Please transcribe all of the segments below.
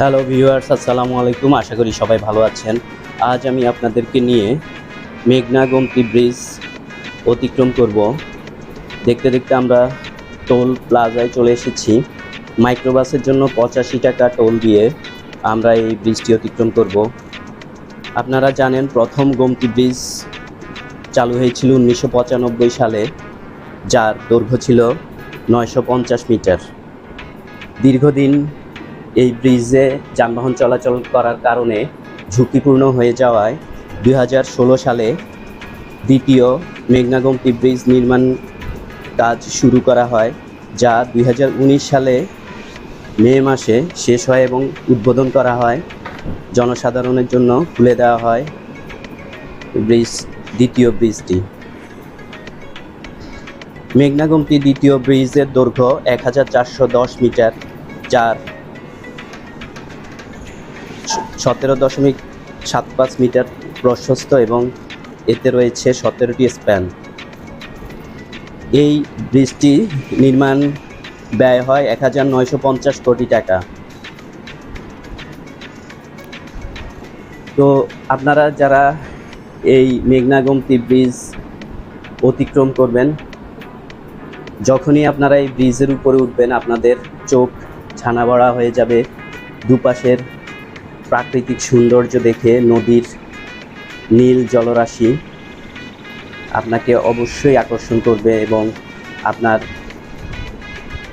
Hello viewers আসসালামু আলাইকুম। আশা করি সবাই ভালো আছেন। আজ আমি আপনাদেরকে নিয়ে মেঘনা গোমতি ব্রিজ অতিক্রম করব। দেখতে দেখতে আমরা টোল প্লাজায় চলে এসেছি। মাইক্রোবাসের জন্য পঁচাশি টাকা টোল দিয়ে আমরা এই ব্রিজটি অতিক্রম করব। আপনারা জানেন, প্রথম গোমতি ব্রিজ চালু হয়েছিল উনিশশো পঁচানব্বই সালে, যার দৈর্ঘ্য ছিল নয়শো পঞ্চাশ মিটার। দীর্ঘদিন এই ব্রিজে যানবাহন চলাচল করার কারণে ঝুঁকিপূর্ণ হয়ে যাওয়ায় দুই হাজার ষোলো সালে দ্বিতীয় মেঘনাগমতি ব্রিজ নির্মাণ কাজ শুরু করা হয়, যা দুই হাজার উনিশ সালে মে মাসে শেষ হয় এবং উদ্বোধন করা হয়। জনসাধারণের জন্য খুলে দেওয়া হয় ব্রিজ, দ্বিতীয় ব্রিজটি। মেঘনাগমতি দ্বিতীয় ব্রিজের দৈর্ঘ্য এক হাজার চারশো দশ মিটার, যার সতেরো দশমিক সাত পাঁচ মিটার প্রশস্ত এবং এতে রয়েছে সতেরোটি স্প্যান। এই ব্রিজটি নির্মাণ ব্যয় হয় এক হাজার নয়শো পঞ্চাশ কোটি টাকা। তো আপনারা যারা এই মেঘনা গোমতি ব্রিজ অতিক্রম করবেন, যখনই আপনারা এই ব্রিজের উপরে উঠবেন, আপনাদের চোখ ছানা বড়া হয়ে যাবে, দুপাশের প্রাকৃতিক সৌন্দর্য দেখে নদীর নীল জলরাশি আপনাকে অবশ্যই আকর্ষণ করবে এবং আপনার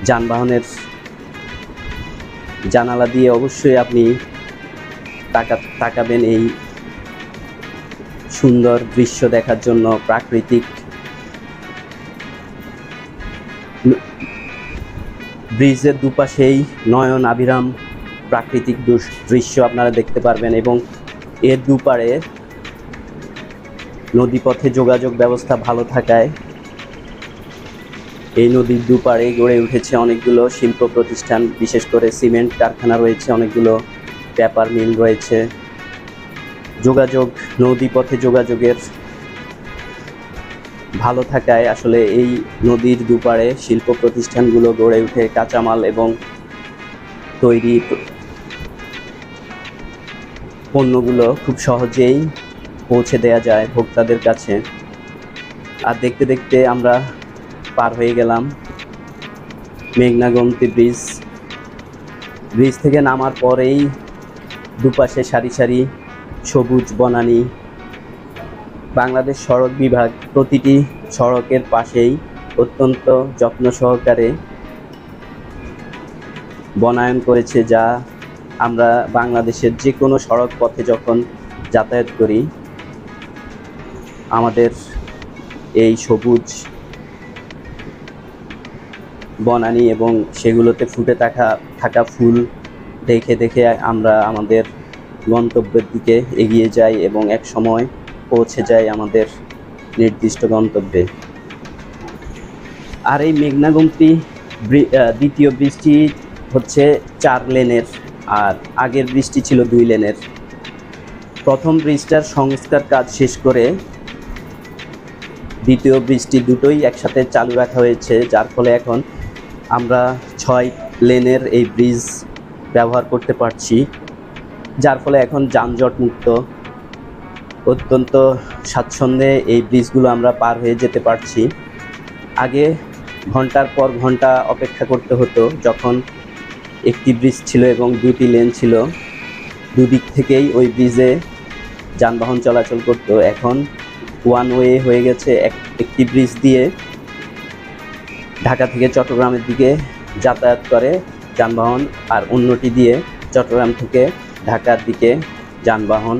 যানবাহনের জানালা দিয়ে অবশ্যই আপনি তাকা তাকাবেন এই সুন্দর দৃশ্য দেখার জন্য প্রাকৃতিক ব্রিজের দুপাশেই নয়ন, আবিরাম প্রাকৃতিক দৃশ্য আপনারা দেখতে পারবেন এবং এর দুপারে নদীপথে যোগাযোগ ব্যবস্থা ভালো থাকায় এই নদীর দুপারে গড়ে উঠেছে অনেকগুলো শিল্প প্রতিষ্ঠান, বিশেষ করে সিমেন্ট কারখানা রয়েছে, অনেকগুলো পেপার মিল রয়েছে। যোগাযোগ, নদীপথে যোগাযোগের ভালো থাকায় আসলে এই নদীর দুপারে শিল্প প্রতিষ্ঠানগুলো গড়ে উঠে কাঁচামাল এবং তৈরি পণ্যগুলো খুব সহজেই পৌঁছে দেয়া যায় ভোক্তাদের কাছে। আর দেখতে দেখতে আমরা পার হয়ে গেলাম মেঘনা গোমতি ব্রিজ। ব্রিজ থেকে নামার পরেই দুপাশে সারি সারি সবুজ বনানি। বাংলাদেশ সড়ক বিভাগ প্রতিটি সড়কের পাশেই অত্যন্ত যত্ন সহকারে বনায়ন করেছে যা আমরা বাংলাদেশের যে কোনো সড়ক পথে যখন যাতায়াত করি, আমাদের এই সবুজ বনানি এবং সেগুলোতে ফুটে থাকা থাকা ফুল দেখে দেখে আমরা আমাদের গন্তব্যের দিকে এগিয়ে যাই এবং এক সময় পৌঁছে যাই আমাদের নির্দিষ্ট গন্তব্যে। আর এই মেঘনাগমতি দ্বিতীয় বৃষ্টি হচ্ছে চার লেনের আর আগের বৃষ্টি ছিল দুই লেনের। প্রথম ব্রিজটার সংস্কার কাজ শেষ করে দ্বিতীয় বৃষ্টি দুটোই একসাথে চালু রাখা হয়েছে, যার ফলে এখন আমরা ছয় লেনের এই ব্রিজ ব্যবহার করতে পারছি, যার ফলে এখন যানজট মুক্ত। অত্যন্ত স্বাচ্ছন্দ্যে এই ব্রিজগুলো আমরা পার হয়ে যেতে পারছি। আগে ঘণ্টার পর ঘণ্টা অপেক্ষা করতে হতো, যখন একটি ব্রিজ ছিল এবং দুটি লেন ছিল। দুদিক থেকেই ওই ব্রিজে যানবাহন চলাচল করত। এখন ওয়ান ওয়ে হয়ে গেছে এক একটি ব্রিজ দিয়ে ঢাকা থেকে চট্টগ্রামের দিকে যাতায়াত করে যানবাহন আর অন্যটি দিয়ে চট্টগ্রাম থেকে ঢাকার দিকে যানবাহন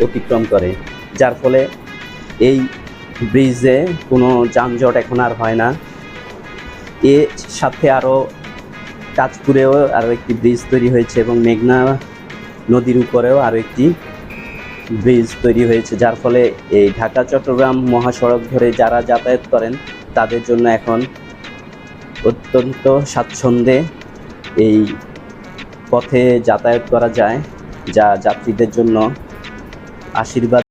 অতিক্রম করে। যার ফলে এই ব্রিজে কোনো যানজট এখন আর হয় না। এর সাথে আরও কাজপুরেও আরও একটি ব্রিজ তৈরি হয়েছে এবং মেঘনা নদীর উপরেও আরও একটি ব্রিজ তৈরি হয়েছে, যার ফলে এই ঢাকা, চট্টগ্রাম মহাসড়ক ধরে যারা যাতায়াত করেন, তাদের জন্য এখন অত্যন্ত স্বাচ্ছন্দ্যে এই পথে যাতায়াত করা যায়, যা যাত্রীদের জন্য আশীর্বাদ